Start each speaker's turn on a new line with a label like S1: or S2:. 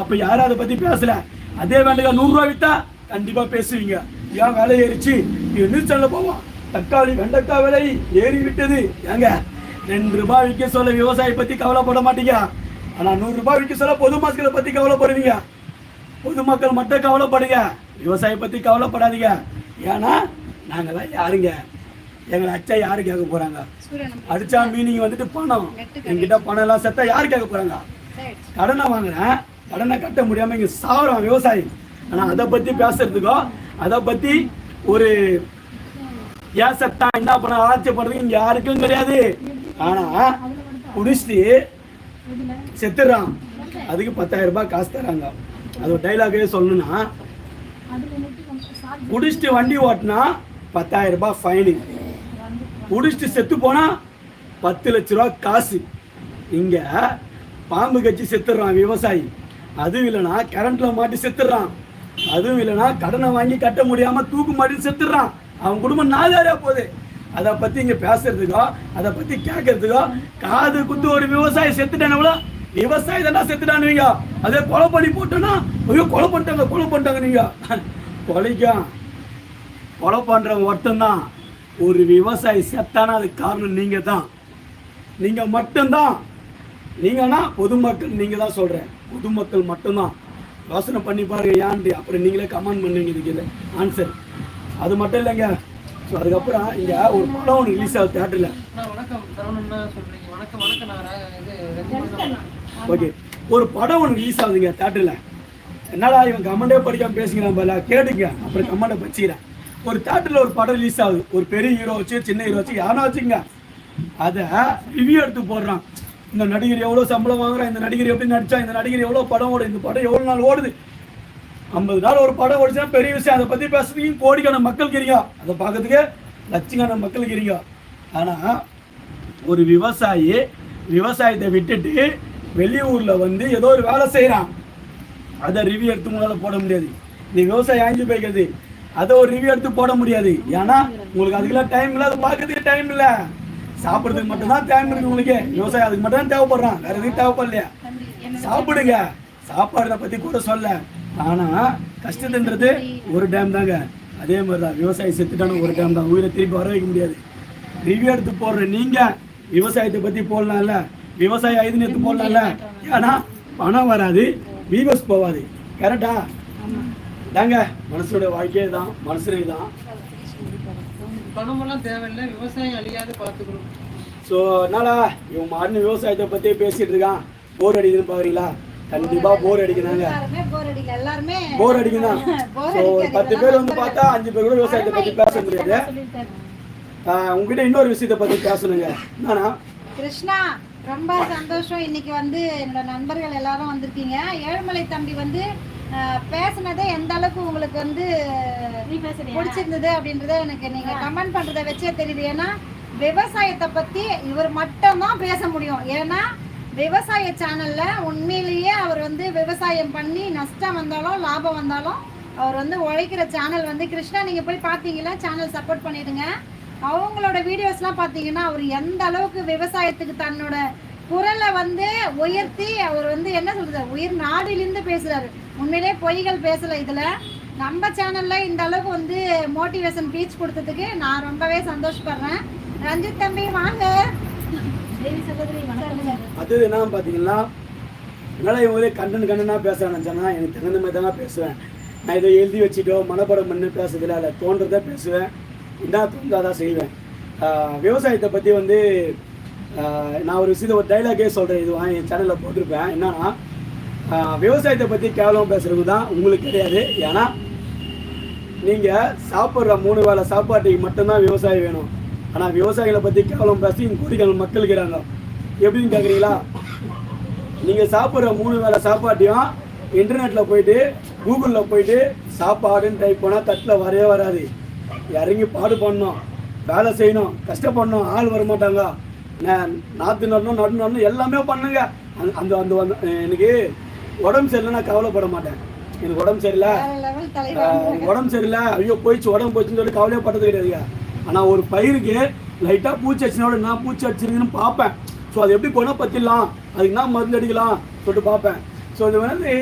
S1: அப்ப யாரும் அதை பத்தி பேசல. அதே வெண்டைக்காய் நூறு ரூபாய் வித்தா கண்டிப்பா பேசுவீங்க. ஏன் விலை ஏறிச்சு. நியூஸ்ல போவோம். தக்காளி வெண்டைக்காய் விலை ஏறி விட்டது. ஏங்க ரெண்டு ரூபாய் விற்க சொல்ல விவசாயி பத்தி கவலைப்பட மாட்டீங்க. ஆனா நூறு ரூபாய் விற்க சொல்ல பொதுமக்களை பத்தி கவலைப்படுவீங்க. பொதுமக்கள் மட்டும் கவலைப்படுங்க. விவசாயி பத்தி கவலைப்படாதீங்க. ஏன்னா நாங்கெல்லாம் யாருங்க? எங்களை அச்சா யாரு கேட்க போறாங்க? அடிச்சா மீனிங் வந்துட்டு பணம். என்கிட்ட பணம் எல்லாம் செத்தா யாரு கேட்க போறாங்க? கடனை வாங்குறேன். கடனை கட்ட முடியாமல் இங்கே சாகுறோம் விவசாயி. ஆனால் அதை பற்றி பேசுறதுக்கோ அதை பற்றி ஒரு ஏன் என்ன பண்ண ஆராய்ச்சிப்படுறது இங்கே யாருக்கும் கிடையாது. ஆனால் குடிச்சிட்டு செத்துடுறான் அதுக்கு பத்தாயிரம் ரூபாய் காசு தராங்க. அது ஒரு டைலாகவே சொல்லணும்னா குடிச்சிட்டு வண்டி ஓட்டினா பத்தாயிரம் ரூபாய் ஃபைனு குடிச்சிட்டு செத்து போனால் பத்து லட்ச ரூபா காசு. இங்கே பாம்பு கட்சி செத்துடுறான் விவசாயி. அதுவும் இல்லைன்னா கரண்ட்ல மாட்டி செத்துடுறான். அதுவும் இல்லைன்னா கடனை வாங்கி கட்ட முடியாம தூக்கு மாட்டி செத்துடுறான். அவன் குடும்பம் நாலாயிரா போகுது. அதை பத்தி இங்க பேசுறதுக்கோ அதை பத்தி கேட்கறதுக்கோ காது குத்து ஒரு விவசாயி செத்துட்டானவளோ விவசாயி தானே செத்துட்டானுவீங்க. அதே கொலை பண்ணி போட்டோன்னா ஐயோ கொலை பண்ணிட்டாங்க கொலை பண்ணிட்டாங்க நீங்க. கொலைக்கும் கொலை பண்றவன் ஒருத்தன்தான். ஒரு விவசாயி செத்தானா அதுக்கு காரணம் நீங்க தான் நீங்க மட்டும்தான். நீங்கன்னா பொதுமக்கள் நீங்க தான் சொல்றேன். பொதுமக்கள் மட்டும்தான். யோசனை பண்ணி பாருங்க ஏன்ட்டு அப்புறம் நீங்களே கமெண்ட் பண்ணுவீங்க இதுக்கு ஆன்சர் அது மட்டும் இல்லைங்க. ஸோ அதுக்கப்புறம் இங்க ஒரு படம் ஒன்று ரிலீஸ் ஆகுது தேட்டரில்
S2: இது
S1: ஓகே ஒரு படம் ஒன்று ரிலீஸ் ஆகுதுங்க தேட்டரில் என்னடா இவன் கமெண்டே படிக்காம பேசுகிறான் போல? கேட்டுங்க அப்புறம் கமெண்டை வச்சுக்கிறேன். ஒரு தேட்டரில் ஒரு படம் ரிலீஸ் ஆகுது. ஒரு பெரிய ஹீரோ வச்சு சின்ன ஹீரோ வச்சு யாரா வச்சுங்க அதை ரிவ்யூ எடுத்து போடுறான். இந்த நடிகர் எவ்வளோ சம்பளம் வாங்குறான் இந்த நடிகர் எப்படி நடிச்சா இந்த நடிகர் எவ்வளோ படம் ஓடுது இந்த படம் எவ்வளோ நாள் ஓடுது? ஐம்பது நாள் ஒரு படம் ஓடிச்சுன்னா பெரிய விஷயம். அதை பற்றி பேசுறதுக்கு கோடிக்கான மக்கள் இருக்கிறீங்க. அதை பார்க்கறதுக்கு லட்சக்கான மக்கள் இருக்கிறீங்க. ஆனால் ஒரு விவசாயி விவசாயத்தை விட்டுட்டு வெளியூர்ல வந்து ஏதோ ஒரு வேலை செய்கிறான் அதை ரிவ்யூ எடுத்து முன்னால் போட முடியாது. இந்த விவசாயி ஆய்ஞ்சு போய்க்கிறது. அதை ஒரு ரிவ்யூ எடுத்து போட முடியாது. ஏன்னா உங்களுக்கு அதுக்கெல்லாம் டைம் இல்லை அதை பார்க்கறதுக்கு டைம் இல்லை. சாப்பிட்றதுக்கு மட்டும்தான் தேவை இருக்கு உங்களுக்கு. விவசாயம் அதுக்கு மட்டும் தான் தேவைப்படுறான். வேற எதுவும் தேவைப்படலையா? சாப்பிடுங்க. சாப்பாடுறத பத்தி கூட சொல்ல. ஆனா கஷ்டத்துன்றது ஒரு டைம் தாங்க. அதே மாதிரி தான் விவசாயி செத்துட்டான ஒரு டைம் தான். உயிரை திருப்பி வர வைக்க முடியாது. ரிவ்யூ எடுத்து போடுற நீங்க விவசாயத்தை பத்தி போடலாம்ல. விவசாய ஐதுன்னு எடுத்து போடலாம்ல. ஏன்னா பணம் வராது வியூவர்ஸ் போவாது. கரெக்டா தாங்க. மனசோட வாழ்க்கையே தான் மனசுலே தான்
S2: பணமெல்லாம் தேவையில்லை விவசாயம் அழியாது பார்த்துக்கணும்.
S1: ஸோ என்னடா இவன் மாறின விவசாயத்தை பத்தி பேசிட்டு இருக்கான். போர் அடிக்குதுன்னு பாக்குறீங்களா? கண்டிப்பா போர் அடிக்கிறாங்க
S3: எல்லாருமே போர்
S1: ஸோ ஒரு பத்து பேர் வந்து பார்த்தா அஞ்சு பேர் கூட விவசாயத்தை பத்தி பேச முடியாது. ஆஹ் உங்ககிட்ட இன்னொரு விஷயத்தை பத்தி பேசணுங்க. என்னன்னா
S3: கிருஷ்ணா ரொம்ப சந்தோஷம். இன்னைக்கு வந்து என்னோட நண்பர்கள் எல்லாரும் வந்திருக்கீங்க. ஏழுமலை தம்பி வந்து பேசுனதே எந்த அளவுக்கு உங்களுக்கு வந்து பிடிச்சிருந்தது அப்படின்றத எனக்கு நீங்க கமெண்ட் பண்றதை வச்சே தெரியுது. ஏன்னா விவசாயத்தை பத்தி இவர் மட்டும்தான் பேச முடியும். ஏன்னா விவசாய சேனல்ல உண்மையிலேயே அவர் வந்து விவசாயம் பண்ணி நஷ்டம் வந்தாலும் லாபம் வந்தாலும் அவர் வந்து உழைக்கிற சேனல் வந்து கிருஷ்ணா நீங்க போய் பார்த்தீங்களா? சேனல் சப்போர்ட் பண்ணிடுங்க. அவங்களோட வீடியோஸ்லாம் பார்த்தீங்கன்னா அவர் எந்த அளவுக்கு விவசாயத்துக்கு தன்னோட குரலை வந்து உயர்த்தி அவர் வந்து என்ன சொல்றது? உயிர் நாடிலிருந்து பேசுறாரு. உண்மையிலே பொய்கள் பேசல இதுல. நம்ம சேனல்ல இந்த அளவுக்கு வந்து மோட்டிவேஷன் பீச் கொடுத்ததுக்கு நான் ரொம்பவே சந்தோஷப்படுறேன். ரஞ்சித் தம்பி வாங்க.
S1: அது என்ன பார்த்தீங்கன்னா என்னால் இவங்களே கண்டன் கண்டனா பேச நினச்சேன்னா எனக்கு தகுந்த மாதிரி தாங்க பேசுவேன். நான் இதை எழுதி வச்சுட்டோ மனப்படம் பண்ணி பேசுறதில்ல இல்லை தோன்றதை பேசுவேன். என்ன தோன்றாதான் செய்வேன். விவசாயத்தை பற்றி வந்து நான் ஒரு விஷயத்தை ஒரு டைலாகே சொல்கிறேன் இது வாங்கி என் சேனலில் போட்டிருப்பேன். என்னன்னா விவசாயத்தை பற்றி கேவலம் பேசுறது தான் உங்களுக்கு கிடையாது. ஏன்னா நீங்கள் சாப்பிட்ற மூணு வேளை சாப்பாட்டுக்கு மட்டும்தான் விவசாயம் வேணும். ஆனால் விவசாயிகளை பற்றி கேவலம் பேசி கோடிக்கணக்கான மக்கள் இருக்கிறாங்க. எப்படின்னு கேட்குறீங்களா நீங்கள் சாப்பிட்ற மூணு வேளை சாப்பாட்டையும் இன்டர்நெட்டில் போயிட்டு கூகுளில் போயிட்டு சாப்பாடுன்னு டைப் பண்ணால் தட்டில் வரவே வராது. இறங்கி பாடு பண்ணணும். வேலை செய்யணும். கஷ்டப்படணும். ஆள் வர மாட்டாங்க நாற்று நடணும் நடு நடணும் எல்லாமே பண்ணுங்க. அந்த அந்த அந்த அந்த- எனக்கு உடம்பு சரியில்லை நான் கவலைப்பட மாட்டேன். எனக்கு உடம்பு சரியில்லை. உடம்பு சரியில்லை. ஐயோ போயிடுச்சு உடம்பு போயிடுச்சுன்னு சொல்லி கவலையப்பட்டது கிடையாதுங்க ஆனால் ஒரு பயிருக்கு லைட்டாக பூச்சி அடிச்சுனோட நான் பூச்சி அடிச்சிருக்குன்னு பார்ப்பேன். ஸோ அது எப்படி குணப்படுத்திடலாம் அதுக்கு என்ன மருந்து அடிக்கலாம் சொல்லிட்டு பார்ப்பேன். ஸோ இது வந்து